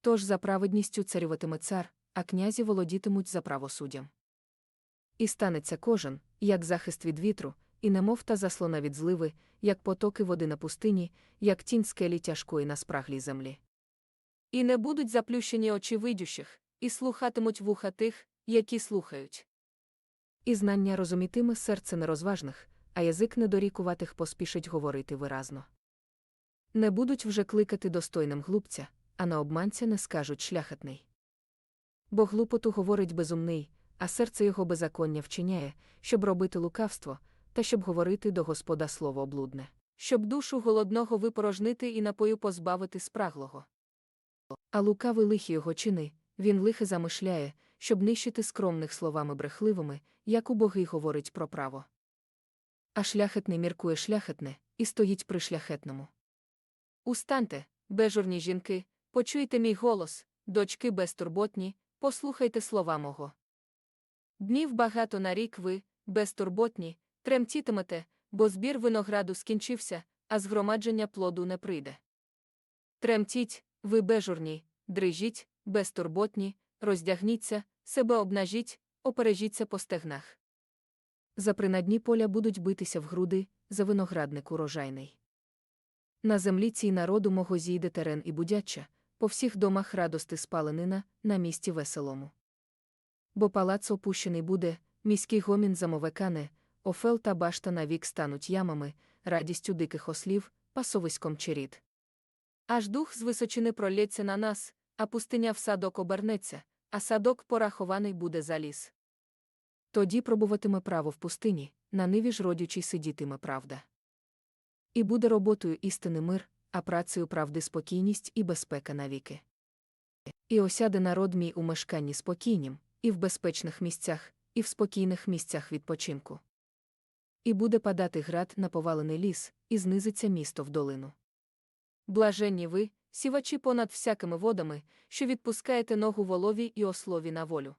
Тож за праведністю царюватиме цар, а князі володітимуть за правосуддям. І станеться кожен, як захист від вітру, і немов та заслона від зливи, як потоки води на пустині, як тінь скелі тяжкої на спраглій землі. І не будуть заплющені очі видющих, і слухатимуть вуха тих, які слухають. І знання розумітиме серце нерозважних, а язик недорікуватих поспішить говорити виразно. Не будуть вже кликати достойним глупця, а на обманця не скажуть шляхетний. Бо глупоту говорить безумний, а серце його беззаконня вчиняє, щоб робити лукавство, та щоб говорити до Господа слово облудне, щоб душу голодного випорожнити і напою позбавити спраглого. А лукавий лихі його чини, він лихе замишляє, щоб нищити скромних словами брехливими, як убогий говорить про право. А шляхетний міркує шляхетне і стоїть при шляхетному. Устаньте, бежурні жінки, почуйте мій голос, дочки безтурботні, послухайте слова мого. Днів багато на рік ви, безтурботні, тремтітимете, бо збір винограду скінчився, а згромадження плоду не прийде. Тремтіть, ви бежурні, дрижіть, безтурботні, роздягніться, себе обнажіть, опережіться по стегнах. За принадні поля будуть битися в груди, за виноградник урожайний. На землі цій народу мого зійде терен і будяча, по всіх домах радости спаленина, на місці веселому. Бо палац опущений буде, міський гомін замове кане, офел та башта навік стануть ямами, радістю диких ослів, пасовиськом черід. Аж дух з височини пролється на нас, а пустиня в садок обернеться, а садок порахований буде за ліс. Тоді пробуватиме право в пустині, на ниві ж родючий сидітиме правда. І буде роботою істини мир, а працею правди спокійність і безпека навіки. І осяде народ мій у мешканні спокійнім, і в безпечних місцях, і в спокійних місцях відпочинку. І буде падати град на повалений ліс, і знизиться місто в долину. Блаженні ви, сівачі понад всякими водами, що відпускаєте ногу волові і ослові на волю.